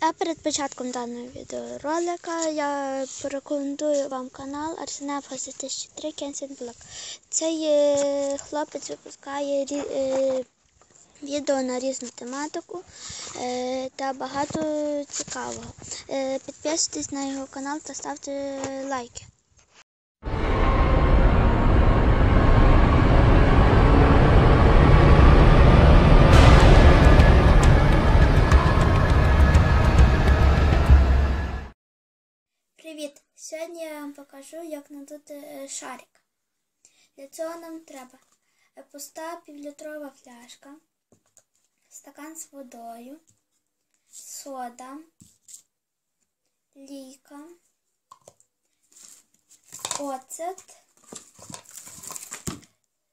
А перед початком даного відеоролика я порекомендую вам канал Арсенеф 2003 Кенсін Блок. Цей е, хлопець випускає е, відео на різну тематику е, та багато цікавого. Підписуйтесь на його канал та ставте лайки. Привіт! Сьогодні я вам покажу, як надути е, шарик. Для цього нам треба е, пуста півлітрова фляжка, стакан з водою, сода, лійка, оцет,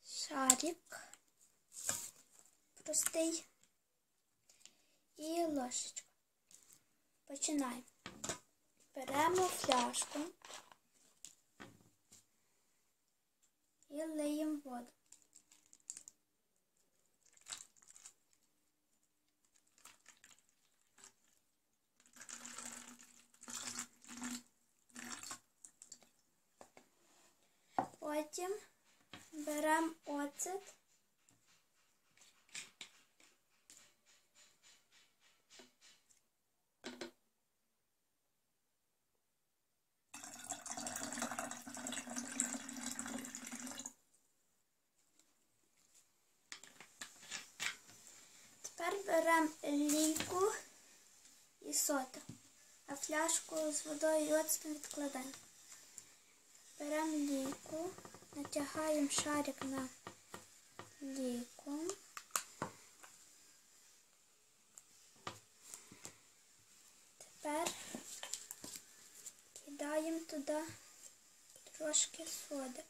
шарик простий і ложечка. Починаємо. Беремо фляжку і лиємо воду. Потім беремо оцет. Тепер беремо лійку і сода, а фляжку з водою і оцтом відкладаємо. Беремо лійку, натягаємо шарик на лійку. Тепер кидаємо туди трошки соди.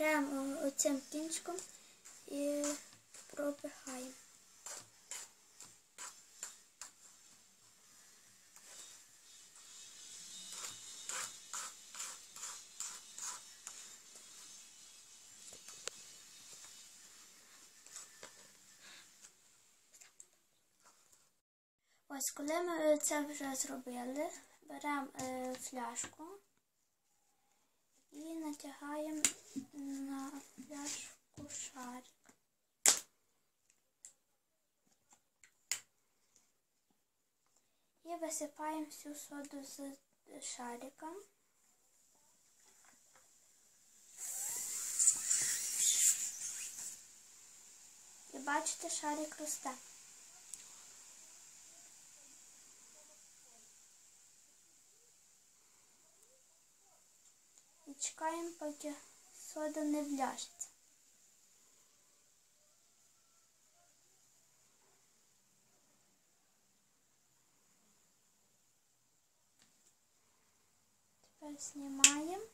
Беремо оцим кінчиком і пропихаємо. Ось, коли ми це вже зробили, беремо е, фляжку і натягаємо на фляжку шарик. І висипаємо всю соду з шариком. І бачите, шарик росте. І чекаємо, поки сода не вляжеться. Тепер знімаємо.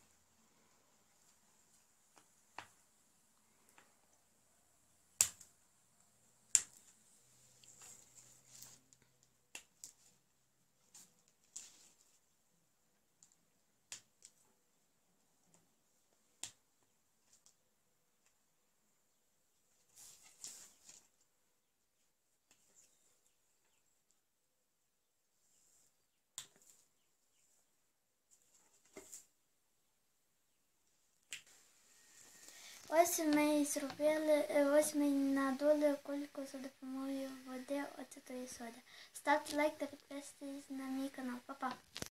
Ось ми зробили, е, ось ми надули кульку за допомогою води оцетої соди. Ставте лайк та підписуйтесь на мій канал. Па-па!